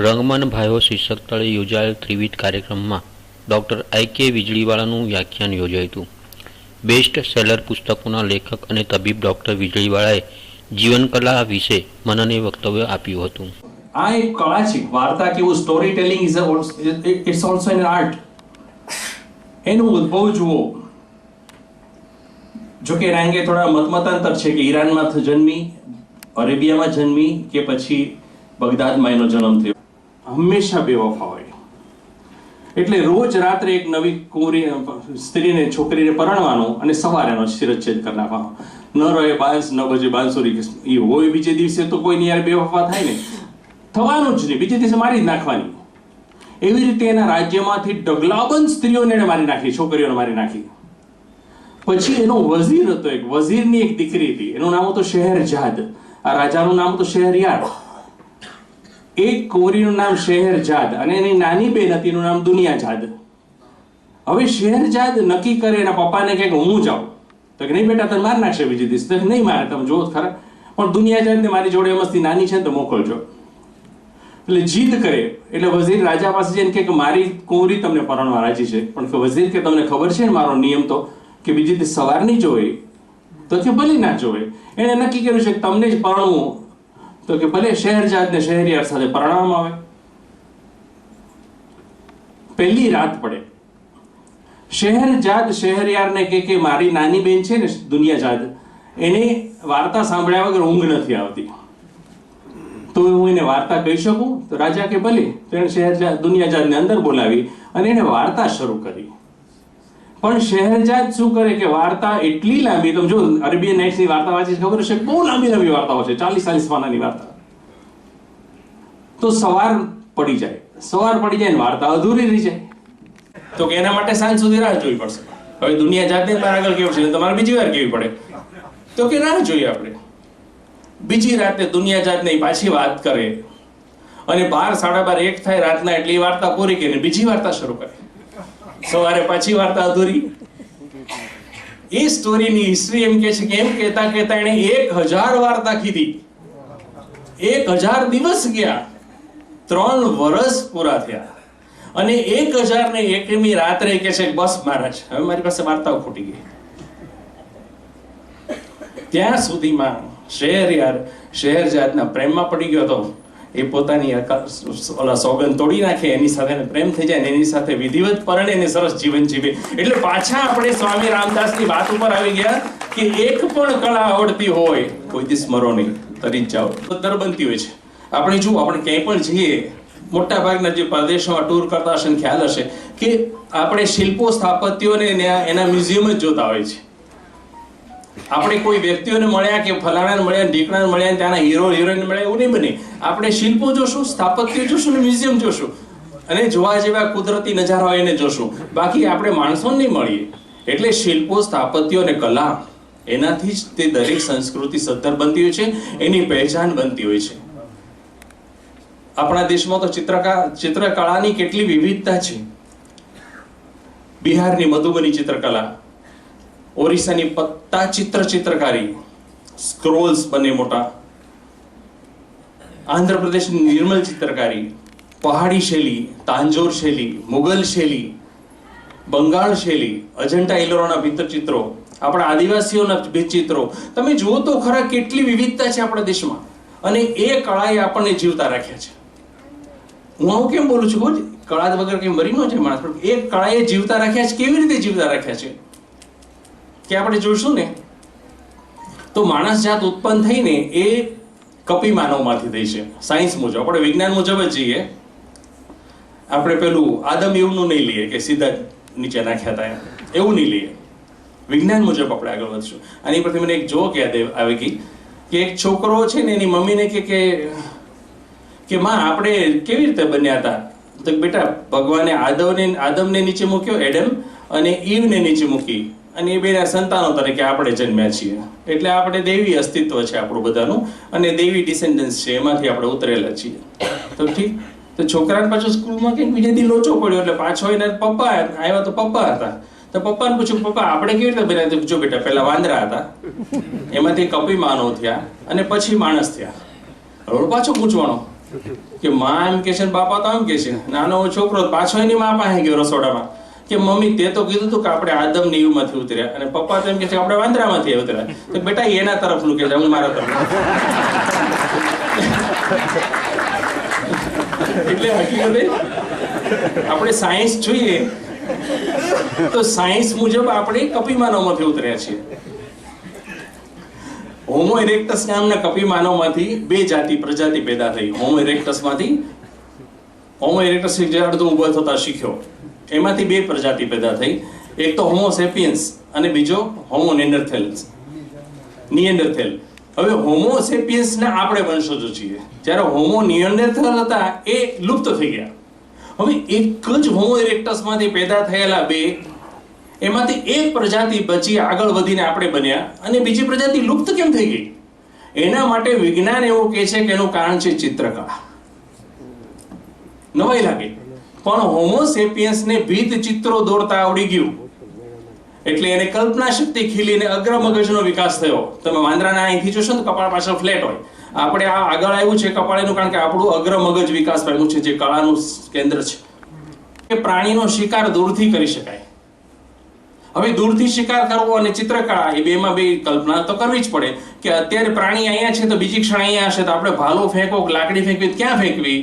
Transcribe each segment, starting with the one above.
રંગમન ભાઈઓ શીર્ષક તળે યોજાયેલ ત્રિવિધ કાર્યક્રમમાં ડૉક્ટર આઈ કે વીજળીવાળાનું વ્યાખ્યાન યોજાયું બેસ્ટ સેલર પુસ્તકોના લેખક અને તબીબ ડૉક્ટર વીજળીવાળાએ જીવનકલા વિશે મનને વક્તવ્ય આપ્યું હતું. આ એક કળા છે, વાર્તા કેવું story telling is it's also an art એનું ઉદ્ભવ જુઓ. જો કે એના અંગે થોડા મતમતાંતર છે કે ઈરાનમાં જન્મી, અરેબિયામાં જન્મી કે પછી બગદાદમાં એનો જન્મ થયો. હંમેશા બેવફા હોય. એટલે રોજ રાત્રે એક નવી કુંવરી, સ્ત્રીને, છોકરીને પરણવાનો અને સવારે એનો શિરચ્છેદ કરી નાખવાનો. ન રહે બાંસ, ન બજે બાંસુરી એ હોય બીજે દિવસે તો કોઈની યાર બેવફા થાય ને. થવાનું જ નહીં, બીજે દિવસે મારી જ નાખવાની. એવી રીતે એના રાજ્યમાંથી ડગલાબંધ સ્ત્રીઓને એને મારી નાખી, છોકરીઓને મારી નાખી. પછી એનો વઝીર હતો એક, વઝીરની એક દીકરી હતી. એનું નામ હતું શહેરજાદ. આ રાજાનું નામ હતું શહેરયાર. એક કોરીનું નામ શહેરજાદ અને એની નાની બેન હતી નામ દુનિયાજાદ. હવે શહેરજાદ નક્કી કરે, એના પપ્પાને કે હું જાઉં. તો કે નહીં બેટા તમે માર નાખશે બીજી દિવસ. તો નહીં મારે, તમે જોવો ખરા. પણ દુનિયાજાદને મારી જોડે મસ્તી નાની છે તો મોકલજો. એટલે જીદ કરે. એટલે વઝીર રાજા પાસે જઈને કે મારી કુંવરી તમને પરણવા રાજી છે. પણ કે વઝીર કે તમને ખબર છે ને મારો નિયમ તો? કે બીજી દિવસ સવાર નહીં જોવે તો કે ભલે ના જોવે એણે નક્કી કર્યું છે કે તમને જ પરણવું. તો કે ભલે શહેરજાદ ને શહેરિયાર સાથે પરણામ આવે. પહેલી રાત પડે. શહેરજાદ શહેરિયારને કે કે મારી નાની બેન છે ને દુનિયાજાદ એને વાર્તા સાંભળ્યા વગર ઊંઘ નથી આવતી. તો હું એને વાર્તા કહી શકું? તો રાજા કે ભલે તો શહેર દુનિયા જાતને અંદર બોલાવી અને એને વાર્તા શરૂ કરી. પણ શહેરજાદ શું કરે કે વાર્તા એટલી લાંબી, તમે જો અરેબિયન નાઇટ્સની વાર્તા વાંચી ખબર છે? બહુ લાંબી લાંબી વાર્તાઓ છે, ચાલીસ ચાલીસ પાનાની વાર્તા. તો સવાર પડી જાય. સવાર પડી જાય વાર્તા અધૂરી રહી જાય. તો કે એના માટે સાંજ સુધી રાહ જોવી પડશે. હવે દુનિયા જાતને મારા આગળ કેવું છે તમારે બીજી વાર કેવી પડે? તો કે રાહ જોઈએ આપણે. બીજી રાતે દુનિયા જાતને પાછી વાત કરે. અને બાર, સાડા બાર એક થાય, રાતના એટલી વાર્તા પૂરી કરીને બીજી વાર્તા શરૂ કરે. સવારે પાછી વાર્તા અધૂરી. એ સ્ટોરીની હિસ્ટ્રી એમ કે છે કે એમ કહેતા કહેતા એણે એક હજાર વાર્તા કીધી. એક હજાર દિવસ ગયા. ત્રણ વર્ષ પૂરા થયા. અને એક હજાર ને એકમી રાત્રે કે છે બસ મહારાજ, હવે મારી પાસે વાર્તાઓ ખૂટી ગઈ. ત્યાં સુધીમાં શહેરયાર શહેર જાતના પ્રેમમાં પડી ગયો હતો. એ પોતાની ઓલા સોગંદ તોડી નાખે, એની સાથે પ્રેમ થઈ જાય એની સાથે વિધિવત પરણે એને સરસ જીવન જીવે. એટલે પાછા આપણે સ્વામી રામદાસની વાત ઉપર આવી ગયા કે એક પણ કળા આવડતી હોય, કોઈ દી સ્મરો નહીં, તરી જ જાઓ. દર બનતી હોય છે. આપણે જુઓ, આપણે ક્યાંય પણ જઈએ મોટા ભાગના જે પ્રદેશોમાં ટૂર કરતા હશે ખ્યાલ હશે કે આપણે શિલ્પો સ્થાપત્યોને ત્યાં એના મ્યુઝિયમ જ જોતા હોય છે. આપણે કોઈ વ્યક્તિઓને મળ્યા કે ફલાણાને મળ્યા, ઢીકણાને મળ્યા, ત્યાંના હીરો હિરોઈન મળ્યા, એવું નહીં બને. આપણે શિલ્પો જોશું, સ્થાપત્ય જોશું ને મ્યુઝિયમ જોશું. અને જોવા જેવા કુદરતી નજારા હોય એને જોશું. બાકી આપણે માણસોને નહીં મળીએ. એટલે શિલ્પો, સ્થાપત્યો અને કલા, એનાથી જ તે દરેક સંસ્કૃતિ સદ્ધર બનતી હોય છે, એની પહેચાન બનતી હોય છે. આપણા દેશમાં તો ચિત્રકા, ચિત્રકળાની કેટલી વિવિધતા છે. બિહારની મધુબની ચિત્રકલા ઓરિસ્સાની પત્તા ચિત્ર ચિત્રકારી, સ્ક્રોલ્સ બને મોટા. આંધ્રપ્રદેશની નિર્મલ ચિત્રકારી, પહાડી શૈલી, તાંજોર શૈલી, મુગલ શૈલી, બંગાળ શૈલી, અજંટા ઇલોરાના ભીંતચિત્રો આપણા આદિવાસીઓના ભીંતચિત્રો તમે જુઓ તો ખરા કેટલી વિવિધતા છે આપણા દેશમાં. અને એ કળાએ આપણને જીવતા રાખ્યા છે. હું આવું કેમ બોલું છું? કળા વગર કેમ મરી ન જાય માણસ. એ કળાએ જીવતા રાખ્યા છે, કેવી રીતે જીવતા રાખ્યા છે? કે આપણે જોઈશું ને, તો માણસ જાત ઉત્પન્ન થઈને એ કપી માનવમાંથી થઈ છે સાયન્સ મુજબ. આપણે વિજ્ઞાન મુજબ જ જઈએ આપણે પેલું આદમ એવનું નહીં લઈએ કે સીધા નીચે નાખ્યા હતા. એવું નહીં લઈએ. વિજ્ઞાન મુજબ આપણે આગળ વધશું. આની પરથી મને એક જોક યાદ આવ- ગઈ કે એક છોકરો છે ને, એની મમ્મીને કે કે માં, આપણે કેવી રીતે બન્યા હતા તો બેટા, ભગવાને આદવને આદમને નીચે મૂક્યો, એડમ, અને ઈવને નીચે મૂકી. અને એ બેના સંતાનો તરીકે આપણે જન્મ્યા છીએ. એટલે આપણે દેવી અસ્તિત્વ છે આપણું બધાનું અને દેવી ડિસેન્ડન્સ છે, એમાંથી આપણે ઉતરેલા છીએ. તો ઠીક? તો છોકરાને પાછો સ્કૂલમાં કંઈક બીજા દી લોચો પડ્યો? એટલે પાછો એના પપ્પા આવ્યા તો પપ્પા હતા. તો પપ્પાને પૂછ્યું, પપ્પા, આપણે કેવી રીતે બન્યા? જો બેટા, પહેલા વાંદરા હતા. એમાંથી કપી માનવ થયા અને પછી માણસ થયા. રોડ પાછો પૂછવાનો કે, માં એમ કે છે બાપા તો એમ કે છે. નાનો છોકરો પાછો એની માં પાસે ગયો રસોડામાં. કે મમ્મી, તે તો કીધું હતું કે આપણે આદમની માંથી ઉતર્યા. અને પપ્પા તો એમ કે છે આપણે વાંદરામાંથી ઉતર્યા. તો બેટા એના તરફનું કે છે હું મારા તરફ એટલે હકીકતે આપણે સાયન્સ જોઈએ. તો સાયન્સ મુજબ આપણે કપી માનવમાંથી ઉતર્યા છીએ. હોમો ઇરેક્ટસ નામના કપી માનવમાંથી બે જાતિ, પ્રજાતિ પેદા થઈ. હોમો ઇરેક્ટસમાંથી હોમો ઇરેક્ટસ જે અડધો ઊભો થતા શીખ્યો. એમાંથી બે પ્રજાતિ પેદા થઈ. એક તો હોમો સેપિયન્સ અને બીજો હોમો નિયન્ડરથેલ્સ નિયન્ડરથેલ હવે હોમો સેપિયન્સના આપણે વંશજો છીએ. જ્યારે હોમો નિયન્ડરથેલ હતા, એ લુપ્ત થઈ ગયા. હવે એક જ હોમો ઇરેક્ટસમાંથી પેદા થયેલા બે, એમાંથી એક પ્રજાતિ બચી આગળ વધીને આપણે બન્યા અને બીજી પ્રજાતિ લુપ્ત કેમ થઈ ગઈ? એના માટે વિજ્ઞાન એવું કહે છે કે એનું કારણ છે ચિત્રકળા નવાઈ લાગે. પણ હોમોસેપિયન્સને ભીત ચિત્રો દોરતા આવડી ગયું. એટલે એને કલ્પના શક્તિ ખીલીને અગ્ર મગજનો વિકાસ થયો. તમે વાંદરાના અહીંથી જોશો ને કપાળ પાછળ ફ્લેટ હોય. આપણે આ આગળ આવ્યું છે કપાળેનું કારણ કે આપણું અગ્ર મગજ વિકાસ પામ્યું છે, જે કળાનું કેન્દ્ર છે. કે પ્રાણીનો શિકાર દૂરથી કરી શકાય. હવે દૂરથી શિકાર કરવો અને ચિત્રકળા એ બેમાં બે કલ્પના તો કરવી જ પડે કે અત્યારે પ્રાણી અહીંયા છે તો બીજી ક્ષણ અહીંયા હશે તો આપણે ભાલો ફેંકો, લાકડી ફેંકવી, ક્યાં ફેંકવી?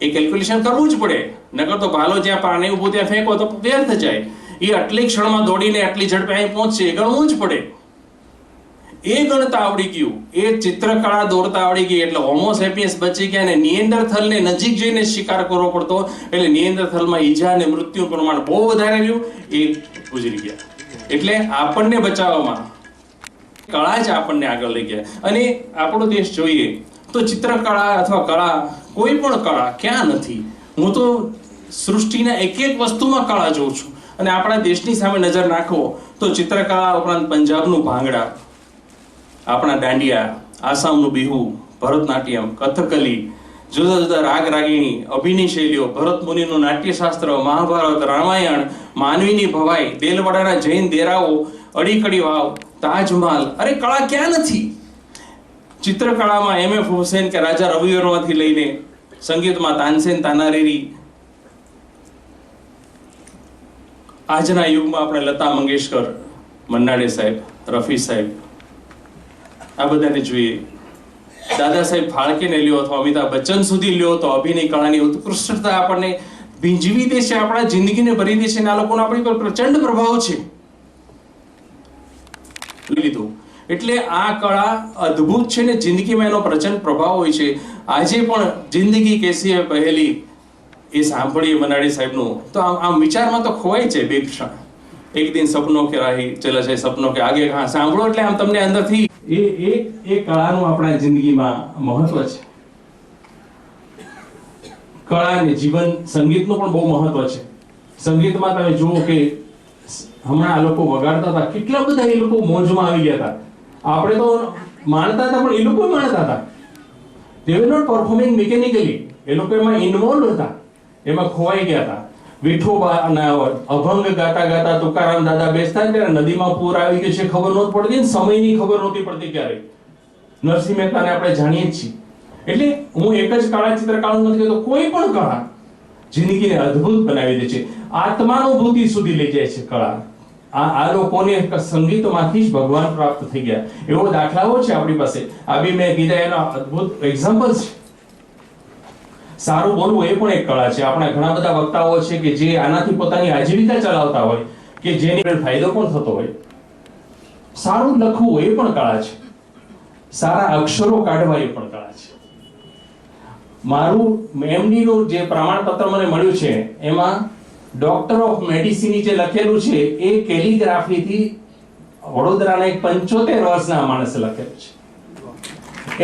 એ કેલ્ક્યુલેશન કરવું જ પડે. નકર તો ભાલો જ્યાં પાણી ઊભું ત્યાં ફેંકો તો વ્યર્થ જાય. એ આટલી ક્ષણમાં દોડીને આટલી ઝડપે અહીં પહોંચશે એ ગણવું જ પડે. એ ગણતા આવડી ગયું. એ ચિત્રકળા દોરતા આવડી ગઈ. એટલે હોમોસેપિયન્સ બચી ગયા અને નિયન્ડરથલને નજીક જઈને શિકાર કરવો પડતો. એટલે નિયન્ડરથલમાં ઈજા અને મૃત્યુ પ્રમાણ બહુ વધારે રહ્યું. એ ગુજરી ગયા. એટલે આપણને બચાવવામાં. કળા જ આપણને આગળ લઈ ગયા. અને આપણો દેશ જોઈએ તો ચિત્રકળા અથવા કળા કોઈ પણ કળા, ક્યાં નથી. હું તો સૃષ્ટિના એક એક વસ્તુમાં કળા જોઉં છું. અને આપણા દેશની સામે નજર નાખો તો ચિત્રકળા ઉપરાંત પંજાબનું ભાંગડા, આપણા દાંડિયા, આસામનું બિહુ, ભરતનાટ્યમ, કથકલી, જુદા જુદા રાગ રાગીણી, અભિનય શૈલીઓ, ભરત મુનિનું નાટ્યશાસ્ત્ર, મહાભારત, રામાયણ, માનવીની ભવાઈ, દેલવાડાના જૈન દેરાઓ, અડીકડી વાવ, તાજમહાલ, અરે કળા ક્યાં નથી? ચિત્રકળામાં એમ એફ હુસેન કે રાજા રવિવર્માથી લઈને સંગીતમાં તાનસેન તાનારીરી. આજના યુગમાં આપણે લતા મંગેશકર મન્નાડે સાહેબ, રફી સાહેબ, આ બધાને જોઈએ. દાદા સાહેબ ફાળકેને લ્યો અથવા અમિતાભ બચ્ચન સુધી લ્યો તો અભિનય કળાની ઉત્કૃષ્ટતા આપણને ભીંજવી દે છે આપણા જિંદગીને ભરી દે છે અને આ લોકોનો આપણી પર પ્રચંડ પ્રભાવ છે. લીધું. એટલે આ કળા અદ્ભુત છે ને જિંદગીમાં એનો પ્રચંડ પ્રભાવ હોય છે. આજે પણ જિંદગી કેસી પહેલી એ સાંભળીએ મનાડી સાહેબનું. તો આમ આમ વિચારમાં તો ખોવાય છે બે ક્ષણ. એક દિન સપનો કે રાહી ચલા છે, સપનો કે આગે હા સાંભળો એટલે આમ તમને અંદરથી એ એ એ કળાનું આપણા જિંદગીમાં મહત્વ છે. કળા ને જીવન સંગીતનું પણ બહુ મહત્વ છે. સંગીતમાં તમે જુઓ કે હમણાં આ લોકો વગાડતા હતા. કેટલા બધા એ લોકો મોજમાં આવી ગયા હતા. આપણે તો માણતા હતા, પણ એ લોકો માણતા હતા. તે were not performing mechanically. એ લોકો એમાં ઇન્વોલ્વ હતા. એમાં ખોવાઈ ગયા હતા. વિઠોબા અને અભંગ ગાતા ગાતા તુકારામ દાદા બેસતા ત્યારે નદીમાં પૂર આવી ગયું છે, ખબર નહોતી પડતી સમયની ખબર નહોતી પડતી ક્યારે. નરસિંહ મહેતાને આપણે જાણીએ જ છીએ. એટલે હું એક જ કળા ચિત્રકાળનું નથી કહેતો કોઈ પણ કળા, જિંદગીને અદ્ભુત બનાવી દે છે. આત્માનુભૂતિ સુધી લઈ જાય છે કળા. આ આ લોકોને સંગીતમાંથી જ ભગવાન પ્રાપ્ત થઈ ગયા. એવો દાખલાઓ છે આપણી પાસે. આ મેં કીધા એના અદ્ભુત એક્ઝામ્પલ છે. સારું બોલવું એ પણ એક કળા છે. આપણા ઘણા બધા વક્તાઓ છે કે જે આનાથી પોતાની આજીવિકા ચલાવતા હોય, કે જેની ફાયદો પણ થતો હોય. સારું લખવું એ પણ કળા છે. સારા અક્ષરો કાઢવા એ પણ કળા છે. મારું એમડીનું જે પ્રમાણપત્ર મને મળ્યું છે, એમાં ડોક્ટર ઓફ મેડિસિન જે લખેલું છે, એ કેલિગ્રાફી થી વડોદરાના એક પંચોતેર વર્ષના માણસે લખેલું છે.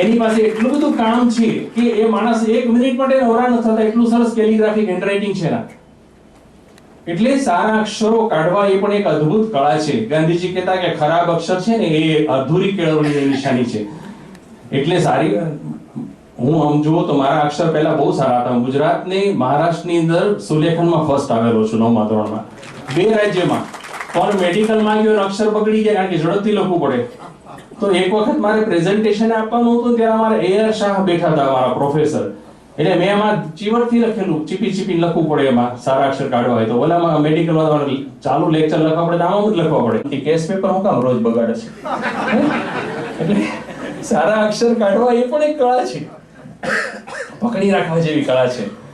એની પાસે એટલું બધું કામ છે કે એ માણસ એક મિનિટ માટે હોરા ન થતા, એટલું સરસ કેલિગ્રાફિક હેન્ડરાઇટિંગ છે એના. એટલે સારા અક્ષરો કાઢવા એ પણ એક અદ્ભુત કળા છે. ગાંધીજી કહેતા કે ખરાબ અક્ષર છે ને, એ અધૂરી કેળવણીની નિશાની છે. એટલે સારી હું આમ જુઓ તો મારા અક્ષર પહેલા બહુ સારા હતા. ગુજરાતની, મહારાષ્ટ્રની અંદર સુલેખનમાં ફર્સ્ટ આવેલો છું નવમા ધોરણમાં. બે રાજ્યમાં. પણ મેડિકલમાં ગયો અક્ષર બગડી ગયા કારણ કે ઝડપથી લખવું પડે. તો એક વખત મારે પ્રેઝન્ટેશન આપવાનું હતું ત્યારે મારા એ આર શાહ બેઠા હતા મારા પ્રોફેસર એટલે મેં એમાં ચીવટથી લખેલું, ચીપી ચીપી લખવું પડે એમાં, સારા અક્ષર કાઢવા હોય તો. ઓલામાં મેડિકલમાં તમારે ચાલુ લેક્ચર લખવા પડે, આમાં જ લખવા પડે. કેસ પેપર હું કામ રોજ બગાડે છે? એટલે સારા અક્ષર કાઢવા એ પણ એક કળા છે. પકડી રાખવા જેવી કળા છે.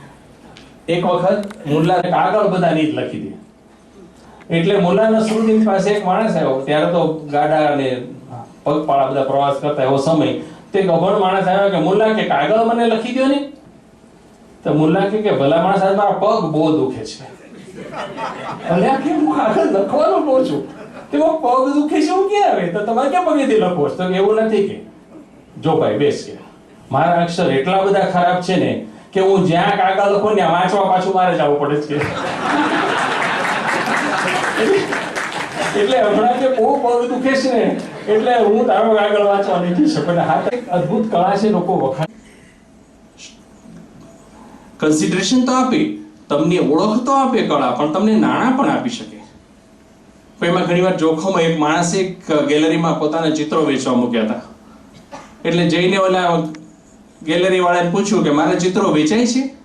એક વખત મુલ્લાને કાગળ બધાની જ લખી દે. એટલે મુલ્લા નસરુદ્દીન પાસે એક માણસ આવ્યો. ત્યારે તો ગાડા અને પગપાળા બધા પ્રવાસ કરતા એવો સમય. તે ગભણ માણસ આવ્યો કે, મુલ્લા, કે કાગળ મને લખી દો ને? તો મુલ્લા કે, ભલા માણસ, આજ મારા પગ બહુ દુખે છે. ભલે કે હું કાગળ લખવાનું કહું છું. તેમાં પગ દુખે છે, હું ક્યાં આવે? તો તમારે ક્યાં પગેથી લખો છો? તો એવું નથી કે. જો ભાઈ, બેસ કે. મારા અક્ષર એટલા બધા ખરાબ છે ને કે હું જ્યાં કાગળ લખું ને વાંચવા પાછું મારે જવું પડે છે એટલે હમણાં જે બહુ પગ દુખે છે ને, એટલે હું તારો કાગળ વાંચવા નહીં જઈ શકું અને એક અદ્ભુત કળા છે લોકો વખાણ. કન્સિડરેશન તો આપે, તમને ઓળખ તો આપે કળા, પણ તમને નાણાં પણ આપી શકે. એમાં એમાં ઘણીવાર જોખમ એક માણસે ગેલેરીમાં પોતાના ચિત્રો વેચવા મૂક્યા હતા. એટલે જઈને ઓલા ગેલેરી વાળાને પૂછ્યું કે મારા ચિત્રો વેચાય છે?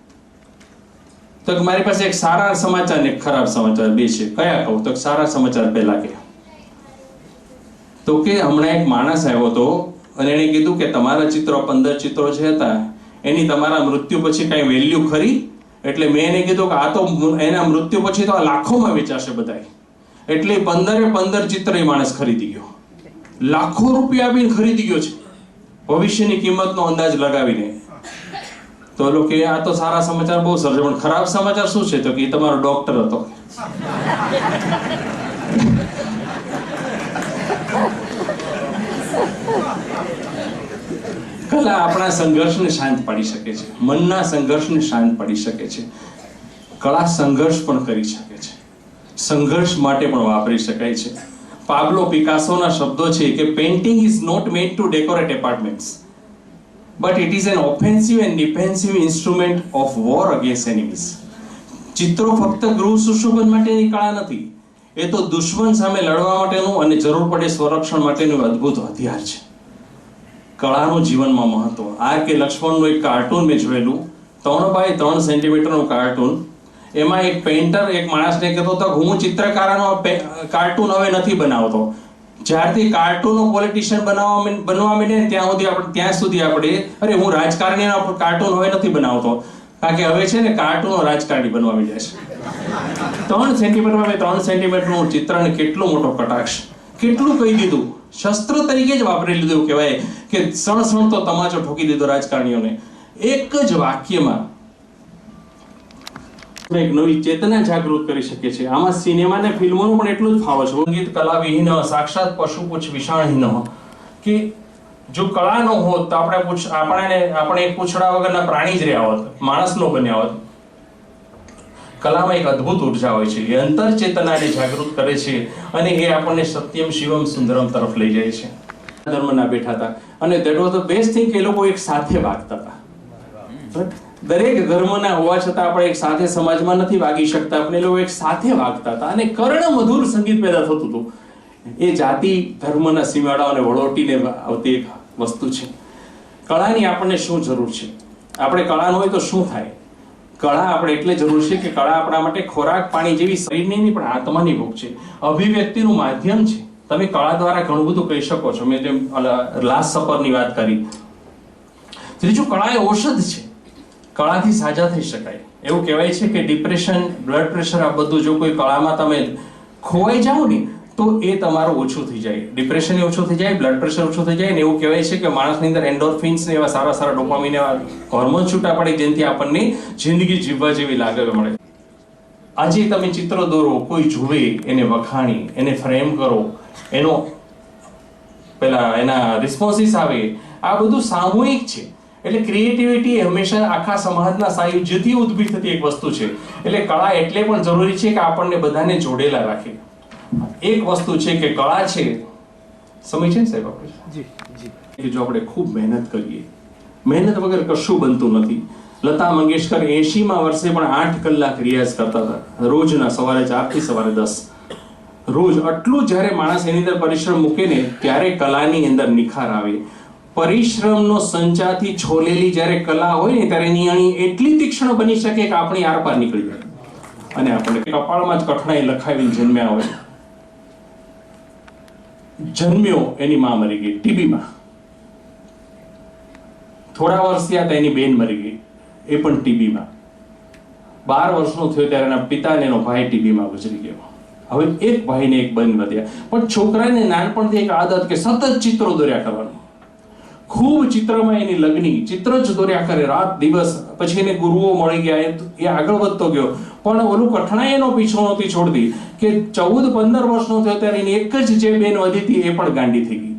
તો મારી પાસે એક સારા સમાચાર ને ખરાબ સમાચાર બે છે. કયા કહું? તો સારા સમાચાર પહેલા કે. તો કે હમણાં એક માણસ આવ્યો હતો અને એણે કીધું કે તમારા ચિત્રો પંદર ચિત્રો જે હતા, એની તમારા મૃત્યુ પછી કઈ વેલ્યુ ખરી? એટલે મેં એને કીધું કે આ તો એના મૃત્યુ પછી તો આ લાખોમાં વેચાશે બધાય. એટલે પંદરે પંદર ચિત્ર એ માણસ ખરીદી ગયો. લાખો રૂપિયા બી ખરીદી ગયો છે. ભવિષ્યની કિંમતનો અંદાજ લગાવીને. તો લોકો આ તો સારા સમાચાર બહુ સરસ છે, પણ ખરાબ સમાચાર શું છે? તો કે તમારો ડોક્ટર હતો. કલા આપણા સંઘર્ષને શાંત પાડી શકે છે. મનના સંઘર્ષને શાંત પાડી શકે છે. કળા સંઘર્ષ પણ કરી શકે છે. સંઘર્ષ માટે પણ વાપરી શકાય છે. પાબ્લો પિકાસોના શબ્દો છે કે painting is not made to decorate apartments but it is an offensive and defensive instrument of war against enemies ચિત્રો ફક્ત ગૃહ સુશોભન માટેની કળા નથી, એ તો દુશ્મન સામે લડવા માટેનું અને જરૂર પડે સ્વરક્ષણ માટેનું અદ્ભુત હથિયાર છે. કળાનું જીવનમાં મહત્વ. આર કે લક્ષ્મણનું એક કાર્ટૂન મેં જોયેલું ત્રણ બાય ત્રણ સેન્ટીમીટરનું કાર્ટૂન એમાં એક પેઇન્ટર એક માણસને કહેતો હતો કે હું ચિત્રકારનો કાર્ટૂન હવે નથી બનાવતો. જ્યારથી કાર્ટૂનો પોલિટિશિયન બનાવવા બનવા માંડે ત્યાં સુધી આપણે ત્યાં સુધી આપણે, અરે હું રાજકારણીનો કાર્ટૂન હવે નથી બનાવતો. કારણ કે હવે છે ને કાર્ટૂનો રાજકારણી બનવા માંડ્યા છે. ત્રણ સેન્ટીમીટરમાં મેં ત્રણ સેન્ટીમીટરનું ચિત્રને કેટલો મોટો કટાક્ષ. કેટલું કહી દીધું? શસ્ત્ર તરીકે જ વાપરી લીધું કહેવાય કે સણ સણ તો તમાચો ઠોકી દીધો રાજકારણીઓને. એક જ વાક્યમાં એક નવી ચેતના જાગૃત કરી શકીએ છીએ. આમાં સિનેમા ને ફિલ્મોનું પણ એટલું જ ફાવે છે. સંગીત કલા વિહીન સાક્ષાત પશુ પૂછ વિષાણહીન કે જો કળા ન હોત તો આપણે પૂછ આપણે આપણે એક પૂછડા વગરના પ્રાણી જ રહ્યા હોત માણસ નો બન્યા હોત. કલામાં એક અદ્ભુત ઊર્જા હોય છે. એ અંતર ચેતનાને જાગૃત કરે છે અને એ આપણને સત્યમ શિવમ સુંદરમ તરફ લઈ જાય છે. ધર્મના બેઠા હતા. અને that was the best thing કે એ લોકો એક સાથે વાગતા હતા. દરેક ધર્મના હોવા છતાં આપણે એક સાથે સમાજમાં નથી વાગી શકતા. આપણે લોકો એક સાથે વાગતા હતા અને કર્ણ મધુર સંગીત પેદા થતું હતું. એ જાતિ ધર્મના સીમાડાઓને વળોટીને આવતી એક વસ્તુ છે. કળાની આપણને શું જરૂર છે? આપણે કળા હોય તો શું થાય? કળા આપણે એટલે જરૂર છે કે કળા આપણા માટે ખોરાક પાણી જેવી શરીરની પણ આત્માની ભૂખ છે. અભિવ્યક્તિનું માધ્યમ છે. તમે કળા દ્વારા ઘણું બધું કહી શકો છો. મેં જેમ લાસ્ટ સપરની વાત કરી. ત્રીજું કળા એ ઔષધ છે. કળાથી સાજા થઈ શકાય. એવું કહેવાય છે કે ડિપ્રેશન બ્લડ પ્રેશર આ બધું જો કોઈ કળામાં તમે ખોવાઈ જાઓ ને, તો એ તમારું ઓછું થઈ જાય. ડિપ્રેશન ઓછું થઈ જાય બ્લડ પ્રેશર ઓછું થઈ જાય ને એવું કહેવાય છે કે માણસની અંદર એન્ડોરફિન્સ ને એવા સારા સારા ડોપામીન એવા હોર્મોન છૂટા પડે જેનાથી આપણને જિંદગી જીવવા જેવી લાગે મળે. આજે તમે ચિત્ર દોરો, કોઈ જુએ, એને વખાણી, એને ફ્રેમ કરો, એનો પેલા એના રિસ્પોન્સીસ આવે, આ બધું સામૂહિક છે. એટલે ક્રિએટિવિટી એ હંમેશા આખા સમાજના સાયુજ્યથી ઉદ્ભવી થતી એક વસ્તુ છે. એટલે કળા એટલે પણ જરૂરી છે કે આપણને બધાને જોડેલા રાખે. એક વસ્તુ છે કે કળા છે. સમય છે ને સાહેબ આપણે? જો આપણે ખૂબ મહેનત કરીએ. મહેનત વગર કશું બનતું નથી. લતા મંગેશકર એંશીમાં વર્ષે પણ આઠ કલાક રિયાઝ કરતા હતા. રોજના સવારે ચારથી સવારે દસ. રોજ આટલું જ્યારે માણસ એની અંદર પરિશ્રમ મૂકે ને ત્યારે કલાની અંદર નિખાર આવે. પરિશ્રમનો સંચાથી છોલેલી જ્યારે કલા હોય ને, ત્યારે એની અણી એટલી તીક્ષ્ણ બની શકે કે આપણી આરપાર નીકળી જાય. અને આપણે કપાળમાં જ કઠણાઈ લખાવીને જન્મ્યા હોય. જન્મ્યો એની માં મરી ગઈ ટીબીમાં થોડા વર્ષ થયા એની બેન મરી ગઈ, એ પણ ટીબીમાં બાર વર્ષનો થયો ત્યારે એના પિતાને એનો ભાઈ ટીબીમાં ગુજરી ગયો. હવે એક ભાઈને એક બેન વધ્યા. પણ છોકરાને નાનપણથી એક આદત કે સતત ચિત્રો દોર્યા કરવાનું. ખૂબ ચિત્રમાં એની લગ્ની. ચિત્ર જ દોર્યા કરે રાત દિવસ. પછી એને ગુરુઓ મળી ગયા. એ- આગળ વધતો ગયો. પણ ઓલું કઠણાઈ એનો પીછો નહોતી છોડતી કે ચૌદ, પંદર વર્ષનો થયો ત્યારે એની એક જ જે બેન વધી હતી એ પણ ગાંડી થઈ ગઈ.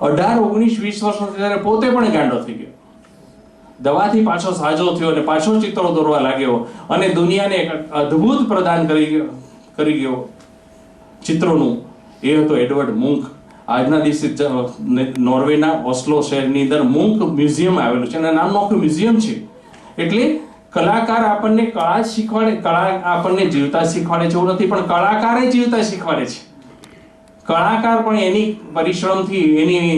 અઢાર, ઓગણીસ, વીસ વર્ષનો ત્યારે પોતે પણ ગાંડો થઈ ગયો. દવાથી પાછો સાજો થયો અને પાછો ચિત્રો દોરવા લાગ્યો અને દુનિયાને એક અદ્ભુત પ્રદાન કરી ગયો કરી ગયો. ચિત્રોનું એ હતો એડવર્ડ મુંક આજના દિવસે નોર્વેના ઓસ્લો શહેરની અંદર મુંક મ્યુઝિયમ આવેલું છે અને નામનું આખું મ્યુઝિયમ છે. એટલે કલાકાર આપણને કળા શીખવાડે, કળા આપણને જીવતા શીખવાડે છે એવું નથી, પણ કલાકારે જીવતા શીખવાડે છે. કલાકાર પણ એની પરિશ્રમથી, એની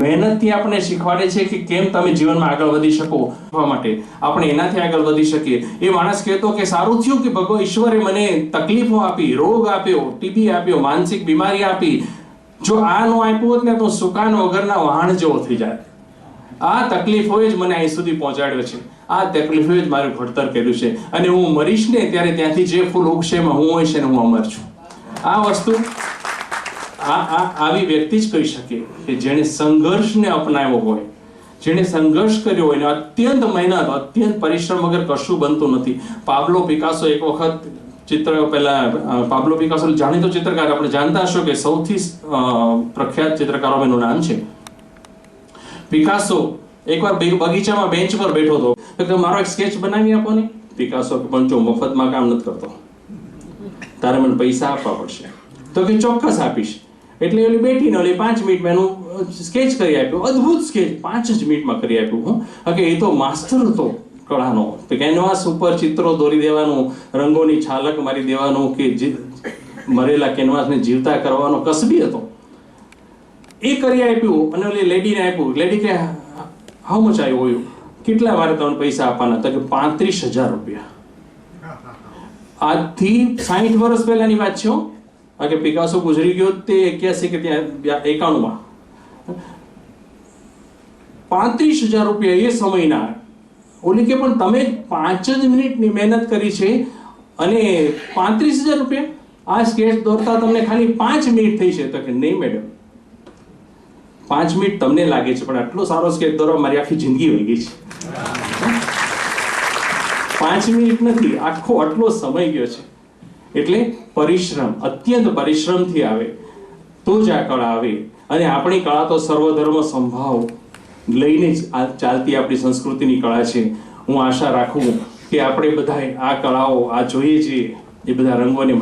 મહેનતથી આપણને શીખવાડે છે કે કેમ તમે જીવનમાં આગળ વધી શકો માટે. આપણે એનાથી આગળ વધી શકીએ. એ માણસ કહેતો કે સારું થયું કે ભગવાન ઈશ્વરે મને તકલીફો આપી, રોગ આપ્યો, ટીબી આપ્યો, માનસિક બીમારી આપી જો આ નો આપ્યું હોત ને તો સુકાન વગરના વાહણ જેવો થઈ જાય આ તકલીફોએ જ મને અહીં સુધી પહોંચાડ્યો છે. આ તકલીફોએ જ મારું ઘડતર કર્યું છે. અને હું મરીશ ને ત્યારે ત્યાંથી જે ફૂલ ઉગશે એમાં હું હોઈશ ને હું અમર છું. આ વસ્તુ આ આવી વ્યક્તિ જ કહી શકે કે જેણે સંઘર્ષને અપનાવ્યો હોય, જેણે સંઘર્ષ કર્યો હોય ને, અત્યંત મહેનત, અત્યંત પરિશ્રમ વગર કશું બનતું નથી. પાબ્લો પિકાસો એક વખત ચિત્ર પેલા પાબ્લો પિકાસો જાણીતો ચિત્રકાર આપણે જાણતા હશો કે સૌથી પ્રખ્યાત ચિત્રકારો એનું નામ છે. પિકાસો એકવાર બગીચામાં બેન્ચ પર બેઠો હતો. કે મારો એક સ્કેચ બનાવી આપો ને. પિકાસો પણ જો, મફતમાં કામ નથી કરતો. તારે મને પૈસા આપવા પડશે. તો કે, ચોક્કસ આપીશ. એટલે ઓલી બેઠીને ઓલી પાંચ મિનિટમાં એનું સ્કેચ કરી આપ્યું. અદ્ભુત સ્કેચ પાંચ જ મિનિટમાં કરી આપ્યું, હા. કે એ તો માસ્ટર હતો. કળાનો. કેનવાસ ઉપર ચિત્રો દોરી દેવાનું, રંગોની છાલક મારી દેવાનું કે મરેલા કેનવાસને જીવતા કરવાનો કસબી હતો. એ કરી આપ્યું અને ઓલી લેડીને આપ્યું. લેડી કે, હાઉ મચ આવ્યું યુ કેટલા મારે તમને પૈસા આપવાના? તો કે, પાંત્રીસ હજાર રૂપિયા. આજથી સાહીઠ વર્ષ પહેલાની વાત છે આ કે પિકાસો ગુજરી ગયો તે એક્યાસી કે ત્યાં એકાણુંમાં. પાંત્રીસ હજાર રૂપિયા એ સમયના ઓલી કે પણ તમે પાંચ જ મિનિટની મહેનત કરી છે અને પાંત્રીસ હજાર રૂપિયા? આ સ્કેચ દોરતા તમને ખાલી પાંચ મિનિટ થઈ છે. તો કે નહીં મેડમ પાંચ મિનિટ તમને લાગે છે, પણ આટલો સારો સ્કેચ દોરવા મારી આખી જિંદગી વહી ગઈ છે. પાંચ મિનિટ નથી, આખો આટલો સમય ગયો છે. એટલે પરિશ્રમ, અત્યંત પરિશ્રમથી આવે. તો જ આ કળા આવે. અને આપણી કળા તો સર્વધર્મ સંભાવ. લઈને જ ચાલતી આપણી સંસ્કૃતિની કળા છે. હું આશા રાખું કે આપણે બધાએ આ કળાઓ, આ જોઈએ છીએ, એ બધા રંગોને